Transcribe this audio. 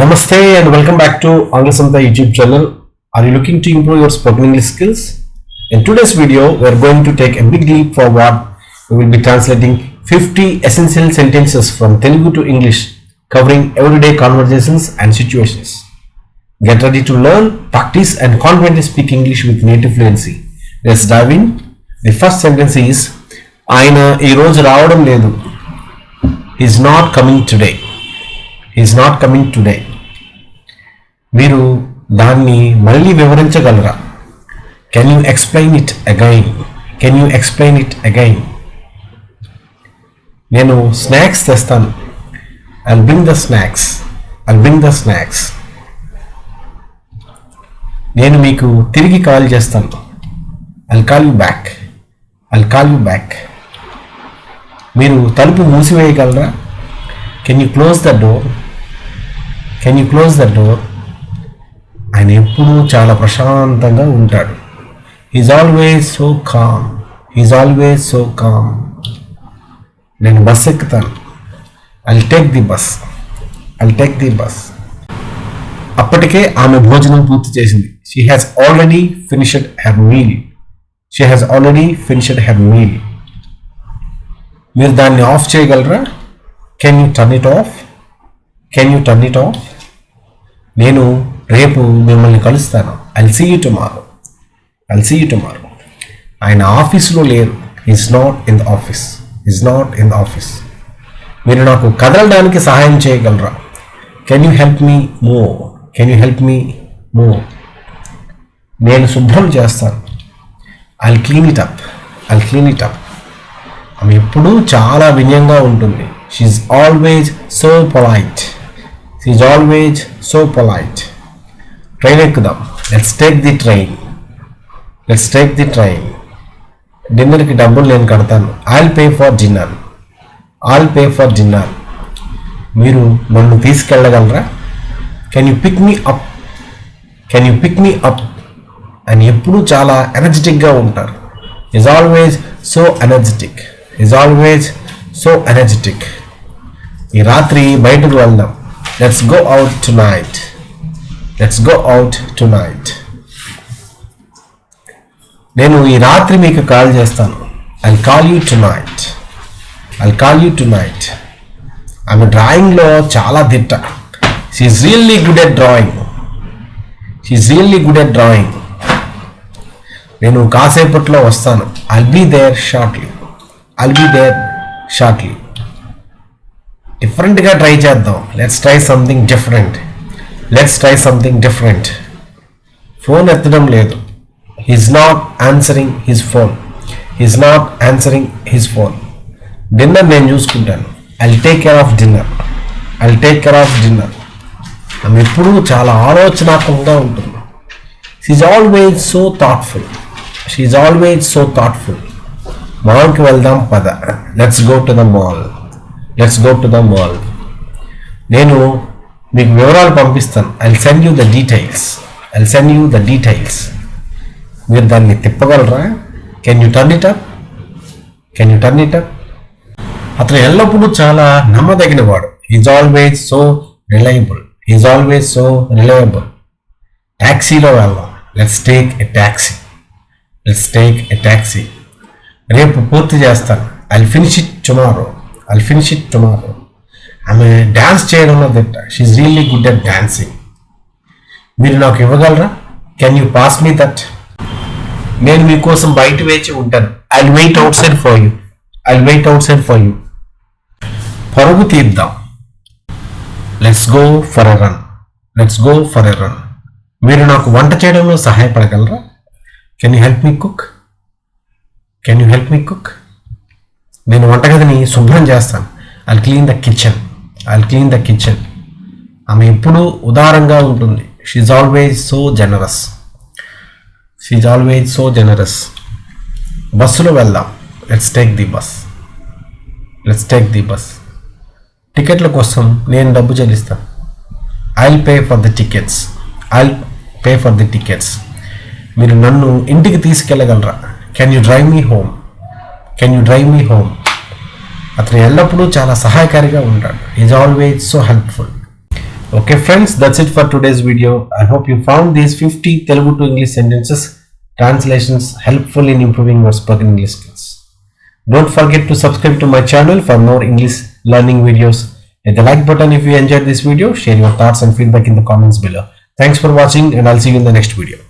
Namaste and welcome back to Anglasanta YouTube channel. Are you looking to improve your spoken English skills? In today's video, we are going to take a big leap forward. We will be translating 50 essential sentences from Telugu to English, covering everyday conversations and situations. Get ready to learn, practice, and confidently speak English with native fluency. Let's dive in. The first sentence is ఆయన ఈ రోజు రావడం లేదు is not coming today Is not coming today మీరు దాన్ని మళ్ళీ వివరించగలరా? Can you explain it again can you explain it again నేను స్నాక్స్ తెస్తాను. And bring the snacks and bring the snacks నేను మీకు తిరిగి కాల్ చేస్తాను. I call you back I call you back మీరు తలుపు మూసివేయగలరా? Can you close the door can you close the door ఆయన ఎప్పుడూ చాలా ప్రశాంతంగా ఉంటాడు. Is always so calm is always so calm నేను bus ఎక్కుతాను. I take the bus I take the bus అప్పటికే ఆమె భోజనం పూర్తి చేసింది. She has already finished her meal she has already finished her meal మీరు దాన్ని ఆఫ్ చేయగలరా? Can you turn it off can you turn it off నేను రేపు మిమ్మల్ని కలుస్తాను. I'll see you tomorrow I'll see you tomorrow ఆయన ఆఫీస్లో లేరు. Is not in the office is not in the office మీరు నాకు కదలడానికి సహాయం చేయగలరా? కెన్ యూ హెల్ప్ మీ మో కెన్ యూ హెల్ప్ మీ మో నేను శుభ్రం చేస్తాను. I'll clean it up I'll clean it up ఆమె ఎప్పుడూ చాలా వినయంగా ఉంటుంది. She's always so polite is always so polite train ఎక్కుదాం. Let's take the train let's take the train డిన్నర్కి డబ్బులు నేను కడతాను. I'll pay for dinner I'll pay for dinner మీరు నన్ను తీసుకెళ్ళగలరా? Can you pick me up can you pick me up అని ఎప్పుడూ చాలా ఎనర్జెటిక్గా ఉంటారు. Is always so energetic is always so energetic ఈ రాత్రి బయటకు వెళ్దాం. Let's go out tonight let's go out tonight నేను ఈ రాత్రి మీకు కాల్ చేస్తాను. I call you tonight I call you tonight ఆమె డ్రాయింగ్లో చాలా దిట్ట. She's really good at drawing she's really good at drawing నేను కాసేపట్లో వస్తాను. I'll be there shortly I'll be there shortly డిఫరెంట్గా ట్రై చేద్దాం. Let's try something different let's try something different phone ఎత్తడం లేదు. He's not answering his phone he's not answering his phone dinner నేను చూసుకుంటాను. I'll take care of dinner I'll take care of dinner ఆమె ఎప్పుడూ చాలా ఆలోచనాత్మకంగా ఉంటుంది she's always so thoughtful she's always so thoughtful మాల్కి వెళ్దాం పద. Let's go to the mall let's go to the mall నేను మీకు వివరాలు పంపిస్తాను. I send you the details I send you the details మీరు దాన్ని తిప్పగలరా? Can you turn it up can you turn it up అతను ఎల్లప్పుడూ చాలా నమ్మదగినవాడు. Is always so reliable is always so reliable ట్యాక్సీలో వెళ్దాం. Let's take a taxi let's take a taxi రేపు పూర్తి చేస్తాను. I finish it tomorrow I finish it tomorrow ఆమె dance చేయడంలో దిట్ట she's really good at dancing మీరు నాకు ఇవ్వగలరా? Can you pass me that నేను మీకోసం బయట వేచి ఉంటాను. I wait outside for you I wait outside for you పరుగు తీద్దాం. Let's go for a run let's go for a run మీరు నాకు వంట చేయడంలో సహాయపడగలరా? Can you help me cook can you help me cook నేను వంటగదిని శుభ్రం చేస్తాను. I clean the kitchen I clean the kitchen ఆమె ఎప్పుడూ ఉదారంగా ఉంటుంది. She's always so generous she's always so generous బస్సులో వెళ్దాం. Let's take the bus let's take the bus టికెట్ల కోసం నేను డబ్బు చెల్లిస్తాను. I pay for the tickets I'll pay for the tickets మీరు నన్ను ఇంటికి తీసుకెళ్ళగలరా? Can you drive me home Can you drive me home అతను ఎల్లప్పుడూ చాలా సహాయకారిగా ఉంటాడు is always so helpful Okay friends, that's it for today's video. I hope you found these 50 Telugu to English sentences translations helpful in improving your spoken English skills. Don't forget to subscribe to my channel for more English learning videos. Hit the like button if you enjoyed this video. Share your thoughts and feedback in the comments below. Thanks for watching and I'll see you in the next video.